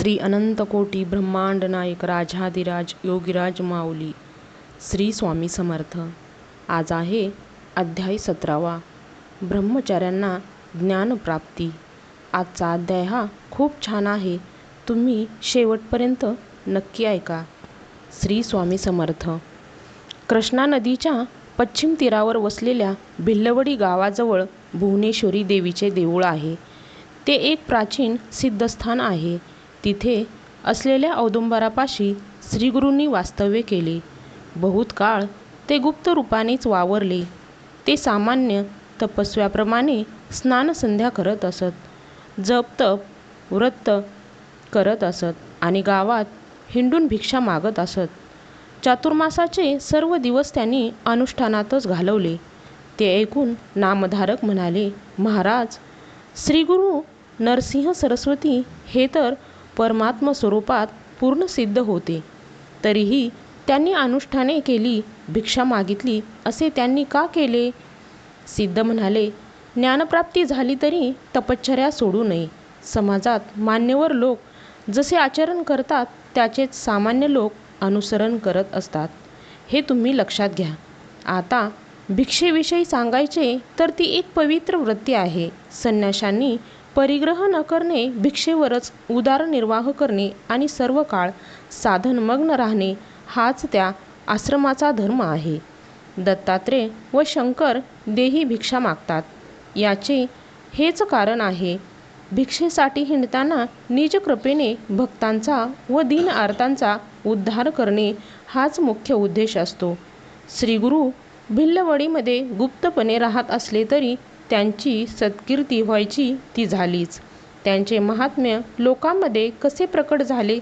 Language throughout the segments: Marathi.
श्री अनंतकोटी ब्रह्मांड नायक राजाधिराज योगीराज माऊली श्री स्वामी समर्थ. आज आहे अध्याय सतरावा. ब्रह्मचार्यांना ज्ञानप्राप्ती. आजचा अध्याय हा खूप छान आहे. तुम्ही शेवटपर्यंत नक्की ऐका. श्री स्वामी समर्थ. कृष्णा नदीच्या पश्चिम तीरावर वसलेल्या भिल्लवडी गावाजवळ भुवनेश्वरी देवीचे देऊळ आहे. ते एक प्राचीन सिद्धस्थान आहे. तिथे असलेल्या औदुंबरापाशी श्रीगुरूंनी वास्तव्य केले. बहुत काळ ते गुप्त रूपानेच वावरले. ते सामान्य तपस्व्याप्रमाणे स्नानसंध्या करत असत. जप तप व्रत करत असत आणि गावात हिंडून भिक्षा मागत असत. चातुर्मासाचे सर्व दिवस त्यांनी अनुष्ठानातच घालवले. ते ऐकून नामधारक म्हणाले महाराज श्रीगुरू नरसिंह सरस्वती हे तर परमात्म स्वरूपात पूर्ण सिद्ध होते. तरीही त्यांनी अनुष्ठाने केली भिक्षा मागितली असे त्यांनी का केले? सिद्ध म्हणाले ज्ञानप्राप्ती झाली तरी तपश्चर्या सोडू नये. समाजात मान्यवर लोक जसे आचरण करतात त्याचेच सामान्य लोक अनुसरण करत असतात. हे तुम्ही लक्षात घ्या. आता भिक्षेविषयी सांगायचे तर ती एक पवित्र वृत्ती आहे. संन्याशांनी परिग्रह न करणे भिक्षेवरच उदारनिर्वाह करणे आणि सर्व काळ साधनमग्न राहणे हाच त्या आश्रमाचा धर्म आहे. दत्तात्रेय व शंकर देही भिक्षा मागतात. याचे हेच कारण आहे. भिक्षेसाठी हिंडताना निजकृपेने भक्तांचा व दीन आर्तांचा उद्धार करणे हाच मुख्य उद्देश असतो. श्रीगुरु भिल्लवडीमध्ये गुप्तपणे राहत असले तरी त्यांची सत्कीर्ती व्हायची ती झालीच. त्यांचे महात्म्य लोकांमध्ये कसे प्रकट झाले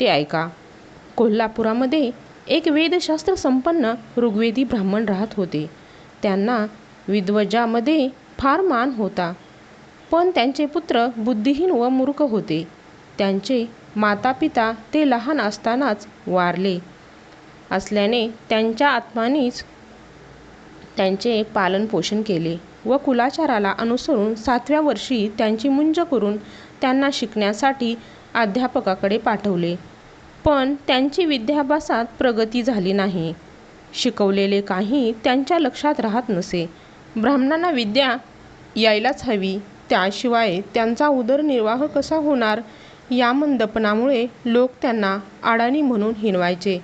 ते ऐका. कोल्हापुरामध्ये एक वेदशास्त्र संपन्न ऋग्वेदी ब्राह्मण राहत होते. त्यांना विद्वजामध्ये फार मान होता. पण त्यांचे पुत्र बुद्धिहीन व मूर्ख होते. त्यांचे मातापिता ते लहान असतानाच वारले. असल्याने त्यांच्या आत्मानेच त्यांचे पालनपोषण केले व कुलाचाराला अनुसरून सातव्या वर्षी त्यांची मुंज करून त्यांना शिकण्यासाठी अध्यापकाकडे पाठवले. पण त्यांची विद्याभ्यासात प्रगती झाली नाही. शिकवलेले काही त्यांच्या लक्षात राहत नसे. ब्राह्मणांना विद्या यायलाच हवी. त्याशिवाय त्यांचा उदरनिर्वाह कसा होणार या मंदपणामुळे लोक त्यांना अडाणी म्हणून हिणवायचे.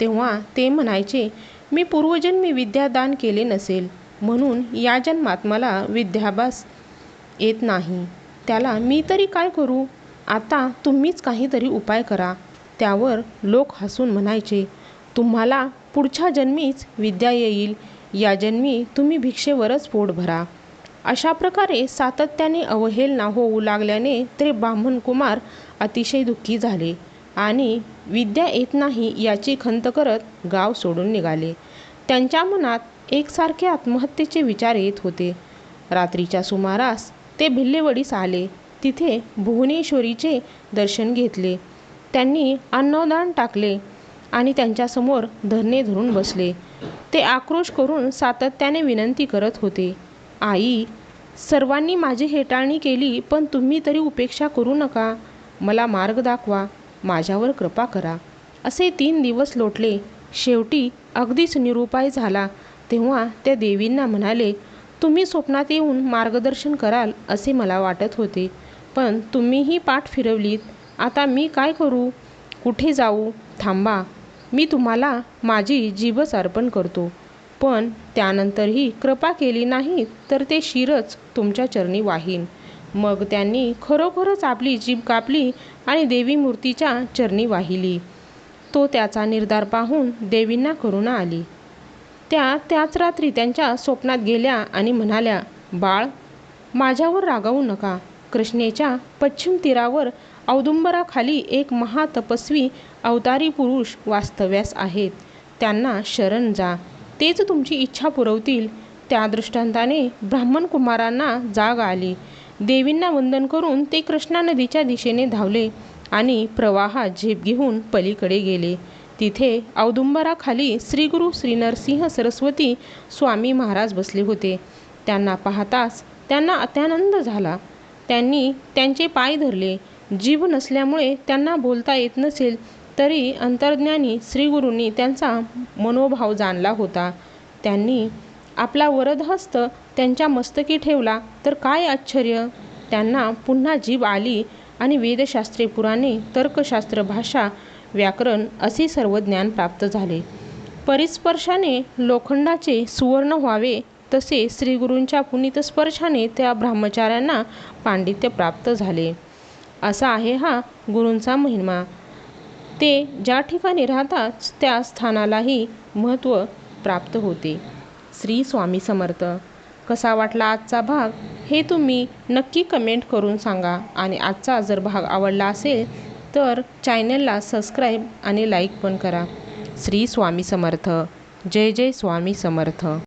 तेव्हा ते म्हणायचे मी पूर्वजन्मी विद्यादान केले नसेल म्हणून या जन्मात मला विद्याभ्यास येत नाही. त्याला मी तरी काय करू? आता तुम्हीच काहीतरी उपाय करा. त्यावर लोक हसून म्हणायचे तुम्हाला पुढच्या जन्मीच विद्या येईल. या जन्मी तुम्ही भिक्षेवरच पोट भरा. अशा प्रकारे सातत्याने अवहेलना होऊ लागल्याने ते ब्राह्मण कुमार अतिशय दुःखी झाले. आणि विद्या येत नाही याची खंत करत गाव सोडून निघाले. त्यांच्या मनात एकसारखे आत्महत्येचे विचार येत होते. रात्रीच्या सुमारास ते भिल्लेवडीस आले. तिथे भुवनेश्वरीचे दर्शन घेतले. त्यांनी अन्नदान टाकले आणि त्यांच्यासमोर धरणे धरून बसले. ते आक्रोश करून सातत्याने विनंती करत होते. आई सर्वांनी माझी हेटाळणी केली पण तुम्ही तरी उपेक्षा करू नका. मला मार्ग दाखवा. माझ्यावर कृपा करा. असे तीन दिवस लोटले. शेवटी अगदीच निरुपाय झाला. तेव्हा त्या देवींना म्हणाले तुम्ही स्वप्नात येऊन मार्गदर्शन कराल असे मला वाटत होते. पण तुम्हीही पाठ फिरवलीत. आता मी काय करू? कुठे जाऊ? थांबा. मी तुम्हाला माझी जीवच अर्पण करतो. पण त्यानंतरही कृपा केली नाही तर ते शिरच तुमच्या चरणी वाहीन. मग त्यांनी खरोखरच आपली जीभ कापली आणि देवी मूर्तीच्या चरणी वाहिली. तो त्याचा निर्धार पाहून देवींना करुणा आली. त्या त्याच रात्री त्यांच्या स्वप्नात गेल्या आणि म्हणाल्या बाळ माझ्यावर रागावू नका. कृष्णेच्या पश्चिम तीरावर औदुंबराखाली एक महातपस्वी अवतारी पुरुष वास्तव्यास आहेत. त्यांना शरण जा. तेच तुमची इच्छा पुरवतील. त्या दृष्टांताने ब्राह्मण कुमारांना जाग आली. देवींना वंदन करून ते कृष्णा नदीच्या दिशेने धावले आणि प्रवाहात झेप घेऊन पलीकडे गेले. तिथे औदुंबराखाली श्रीगुरु श्री नरसिंह सरस्वती स्वामी महाराज बसले होते. त्यांना पाहताच त्यांना अत्यानंद झाला. त्यांनी त्यांचे पाय धरले. जीभ नसल्यामुळे त्यांना बोलता येत नसेल तरी अंतर्ज्ञानी श्रीगुरूंनी त्यांचा मनोभाव जाणला होता. त्यांनी आपला वरदहस्त त्यांच्या मस्तकी ठेवला तर काय आश्चर्य? त्यांना पुन्हा जीभ आली आणि वेदशास्त्रे पुराणे तर्कशास्त्र भाषा व्याकरण असे सर्व ज्ञान प्राप्त झाले. परिस्पर्शाने लोखंडाचे सुवर्ण व्हावे तसे श्रीगुरूंच्या पुनीत स्पर्शाने त्या ब्रह्मचार्यांना पांडित्य प्राप्त झाले. असा आहे हा गुरूंचा महिमा. ते ज्या ठिकाणी राहतात त्या स्थानालाही महत्त्व प्राप्त होते. श्री स्वामी समर्थ. कसा वाटला आजचा भाग? हे तुम्ही नक्की कमेंट करून सांगा. आणि आजचा जर भाग आवडला असेल तर चॅनलला सबस्क्राईब आणि लाईक पण करा. श्री स्वामी समर्थ. जय जय स्वामी समर्थ.